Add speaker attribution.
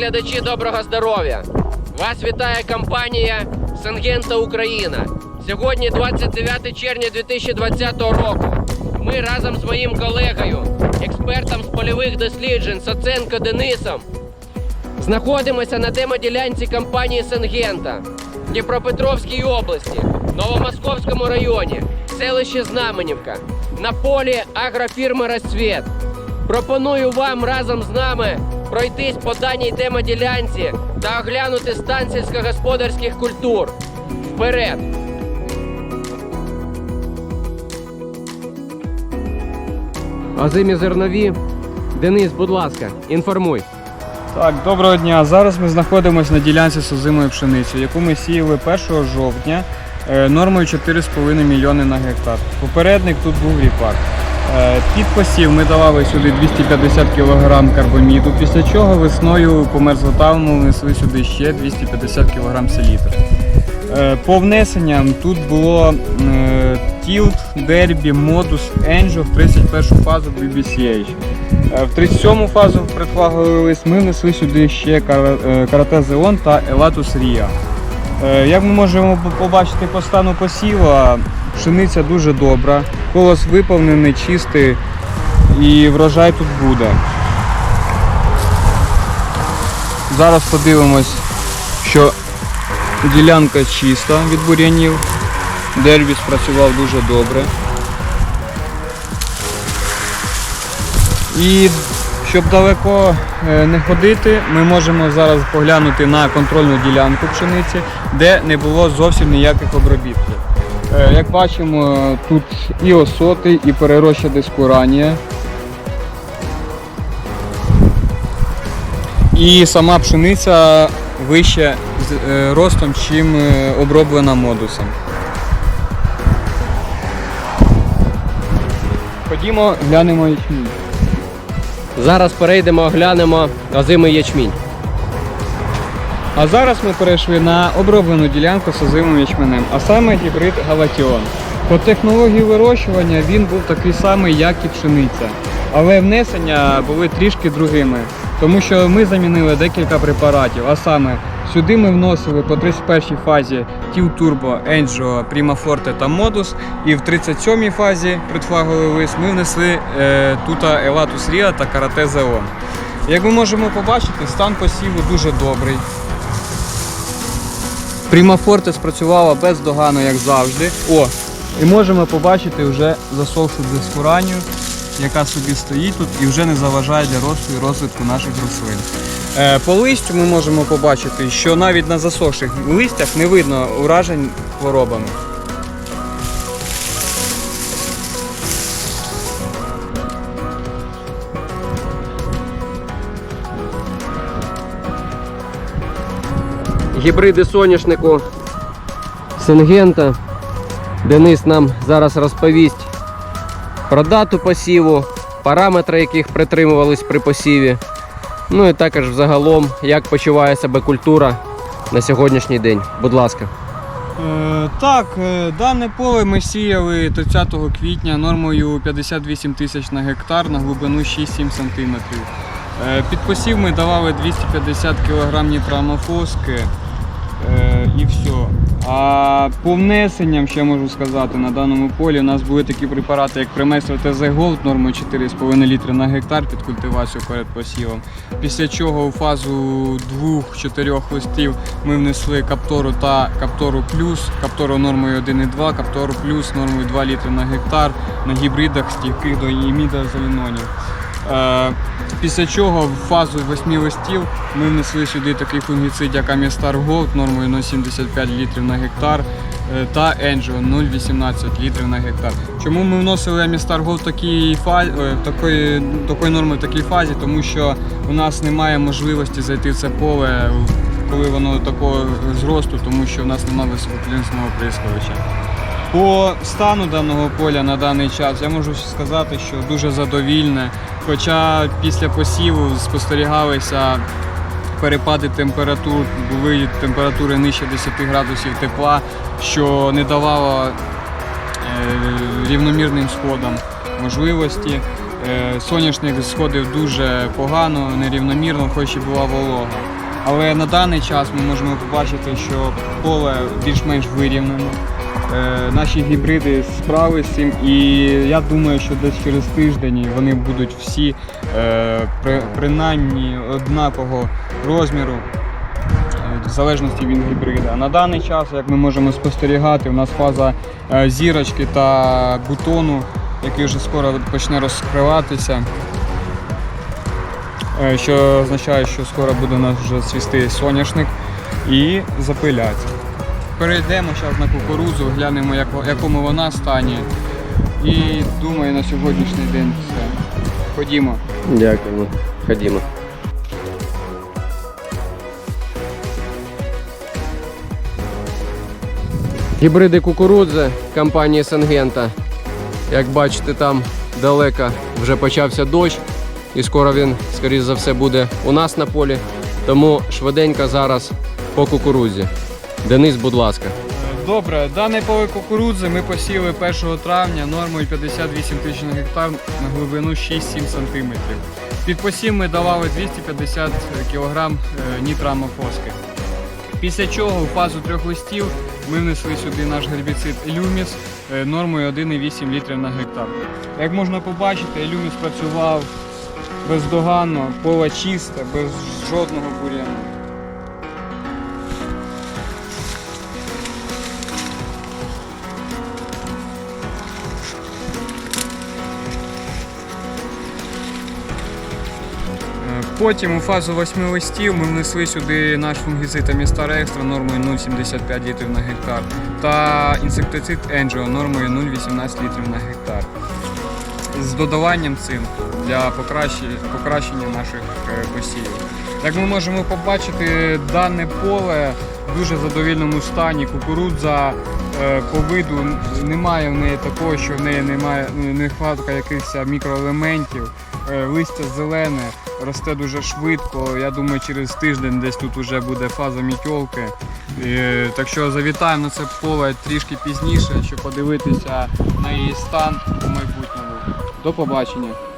Speaker 1: глядачі доброго здоров'я! Вас вітає компанія Сангента Україна. Сьогодні 29 червня 2020 року. Ми разом з моїм колегою, експертом з польових досліджень Саценко Денисом, знаходимося на демоділянці компанії Сангента в Дніпропетровській області, Новомосковському районі, селище Знаменівка, на полі агрофірми Розцвіт. Пропоную вам разом з нами пройтись по даній демоділянці та оглянути стан сільськогосподарських культур. Вперед! Озимі зернові. Денис, будь ласка, інформуй.
Speaker 2: Так, доброго дня. Зараз ми знаходимося на ділянці з озимою пшеницею, яку ми сіяли 1 жовтня е, нормою 4,5 мільйони на гектар. Попередник тут був ріпак. Е, Під посів ми давали сюди 250 кг карбаміду, після чого весною по мерзлотавному внесли сюди ще 250 кг селітр. По внесенням тут було е, Тілт, Дербі, Модус, Енджо в 31 фазу BBCH. Е, В 37 фазу предфлаговий ми внесли сюди ще Карате Зеон та Елатус Рія. Е, Як ми можемо побачити по стану посіва, пшениця дуже добра, колос виповнений, чистий і врожай тут буде. Зараз подивимось, що ділянка чиста від бур'янів. Дербі спрацював дуже добре. І щоб далеко не ходити, ми можемо зараз поглянути на контрольну ділянку пшениці, де не було зовсім ніяких обробітків. Е, Як бачимо, тут і осоти, і перероща дискуранія. І сама пшениця вище е, ростом, чим е, оброблена модусом. Ходімо, глянемо ячмінь.
Speaker 1: Зараз перейдемо, оглянемо озимий ячмінь.
Speaker 2: А зараз ми перейшли на оброблену ділянку з озимим ячменем, а саме гібрид Галатіон. По технології вирощування він був такий самий, як і пшениця. Але внесення були трішки другими, тому що ми замінили декілька препаратів. А саме сюди ми вносили по 31 фазі Тіл Турбо, Енджо, Prima та Modus. І в 37 фазі предфлаговий лист ми внесли е, тут Елатус Ріа та Карате Зеон. Як ми можемо побачити, стан посіву дуже добрий. Прімафорте спрацювала бездоганно, як завжди. О, і можемо побачити вже засохшу дискуранію, яка собі стоїть тут і вже не заважає для росту і розвитку наших рослин. Е, по листю ми можемо побачити, що навіть на засохших листях не видно уражень хворобами.
Speaker 1: гібриди соняшнику Сингента. Денис нам зараз розповість про дату посіву, параметри, яких притримувались при посіві. Ну і також взагалом, як почуває себе культура на сьогоднішній день. Будь ласка.
Speaker 2: Е, так, е, дане поле ми сіяли 30 квітня нормою 58 тисяч на гектар на глибину 6-7 см. Е, під посів ми давали 250 кг нітроамофоски е, і все. А по внесенням, ще можу сказати, на даному полі у нас були такі препарати, як Приместр ТЗ Голд нормою 4,5 літри на гектар під культивацію перед посівом. Після чого у фазу 2-4 листів ми внесли Каптору та Каптору Плюс, Каптору нормою 1,2, Каптору Плюс нормою 2 літри на гектар на гібридах стійких до іміда залінонів. Е, Після чого в фазу 8 листів ми внесли сюди такий фунгіцид, як Амістар Голд нормою 0,75 літрів на гектар е, та Енджо 0,18 літрів на гектар. Чому ми вносили Амістар Голд такій фазі, такої, такої норми в такій фазі? Тому що у нас немає можливості зайти в це поле, коли воно такого зросту, тому що в нас немає висококлінсного прискорича. По стану даного поля на даний час я можу сказати, що дуже задовільне. Хоча після посіву спостерігалися перепади температур, були температури нижче 10 градусів тепла, що не давало е, рівномірним сходам можливості. Е, Соняшник сходив дуже погано, нерівномірно, хоч і була волога. Але на даний час ми можемо побачити, що поле більш-менш вирівнено. Е, Наші гібриди справи з цим, і я думаю, що десь через тиждень вони будуть всі е, при- принаймні однакового розміру, е, в залежності від гібрида. На даний час, як ми можемо спостерігати, у нас фаза зірочки та бутону, який вже скоро почне розкриватися. Що означає, що скоро буде у нас вже цвісти соняшник і запиляться. Перейдемо зараз на кукурудзу, глянемо, в якому вона стані. І думаю, на сьогоднішній день все. Ходімо.
Speaker 1: Дякуємо. Ходімо. Гібриди кукурудзи компанії Сангента. Як бачите, там далеко вже почався дощ, і скоро він, скоріш за все, буде у нас на полі. Тому швиденько зараз по кукурудзі. Денис, будь ласка.
Speaker 2: Добре, дане поле кукурудзи ми посіли 1 травня нормою 58 тисяч на гектар на глибину 6-7 см. Під посів ми давали 250 кг нітрамофоски. Після чого у фазу трьох листів ми внесли сюди наш гербіцид Елюміс е, нормою 1,8 літрів на гектар. Як можна побачити, Елюміс працював бездоганно, поле чисте, без жодного бур'яну. Потім у фазу восьми листів ми внесли сюди наш фунгіцид Амістар Екстра нормою 0,75 літрів на гектар та інсектицид Angel нормою 0,18 літрів на гектар. З додаванням цинку для покращення, наших е, посівів. Як ми можемо побачити, дане поле в дуже задовільному стані. Кукурудза е, по виду немає в неї такого, що в неї немає нехватка якихось мікроелементів. Е, Листя зелене, росте дуже швидко. Я думаю, через тиждень десь тут вже буде фаза мітьолки. Так що завітаємо на це поле трішки пізніше, щоб подивитися на її стан у майбутньому. До побачення.